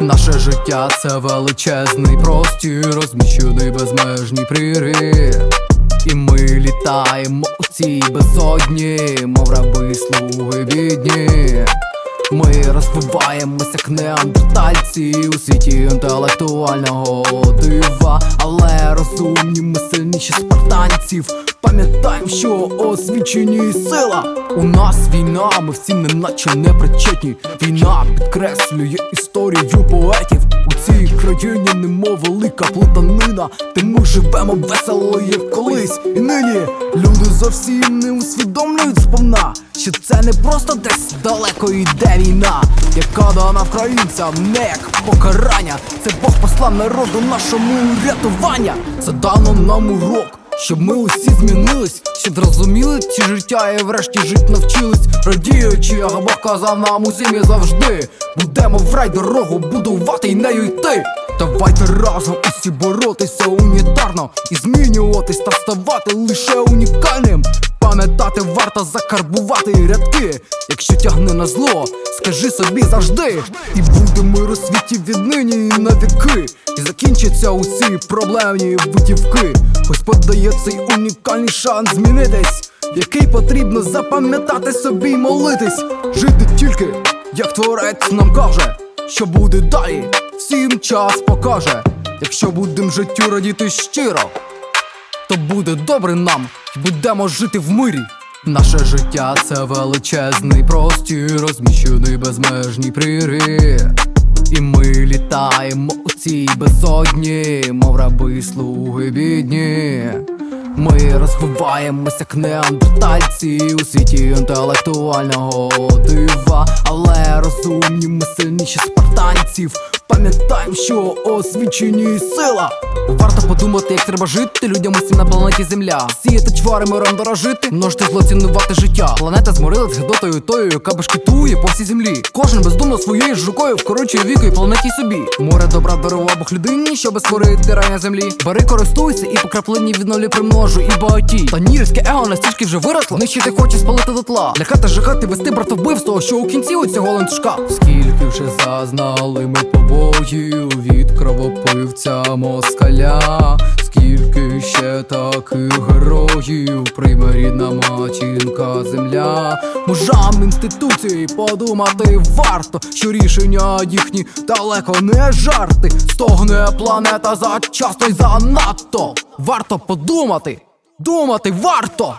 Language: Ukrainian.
Наше життя це величезний простір, розміщений безмежній прірі. І ми літаємо у цій безодні, мов раби слуги бідні. Ми розвиваємося як неандертальці у світі інтелектуального дива, але розумні ми сильніші спартанців. Пам'ятаємо, що освічені сила. У нас війна, ми всі неначе не причетні. Війна підкреслює історію поетів. Цій країні немов велика плутанина, Та ми живемо весело, як колись. І нині люди зовсім не усвідомлюють сповна, що це не просто десь далеко йде війна, яка дана українцям не як покарання. Це Бог послав народу нашому рятування. Це дано нам урок. Щоб ми усі змінились, щоб зрозуміли ці життя і врешті жить навчились, радіючи, як Бог казав нам усім і завжди. Будемо в рай дорогу будувати і нею йти. Давайте разом усі боротися унітарно і змінюватись та ставати лише унікальним. Пам'ятати варто закарбувати рядки. Якщо тягне на зло, скажи собі завжди. І буде мир у світі віднині і на віки. І закінчаться усі проблемні витівки. Господь дає цей унікальний шанс змінитись, який потрібно запам'ятати собі й молитись. Жити тільки, як творець нам каже, що буде далі, всім час покаже. Якщо будем життю радіти щиро, то буде добре нам, і будемо жити в мирі. Наше життя це величезний простір, розміщений безмежній прірі. І ми літаємо у цій безодні, мов раби слуги бідні. Ми розвиваємося як неандертальці у світі інтелектуального дива, але розумні ми сильніші спартанців. Пам'ятаємо, що освічені сила. Варто подумати, як треба жити людям усім на планеті Земля. Сіяти чвари миром дорожити, множити зло цінувати життя. Планета зморилась гидотою тою, яка бешкетує по всій землі. Кожен бездумно своєю ж рукою вкорочує віки планеті собі. Море добра дарував Бог людині, щоби створити рай на землі. Бери, користуйся і по краплині відновлю примножу і багаті. Та нірське его настільки вже виросло, нищити хоче спалити дотла. Лякати, жахати, вести братовбивство, що у кінці у цього ланцюжка. Скільки вже зазнали ми побоїв від кровопивця москаля. Скільки ще таких героїв прийме рідна матінка земля. Мужам інституцій подумати варто, що рішення їхні далеко не жарти. Стогне планета за часто й занадто. Варто подумати, думати варто.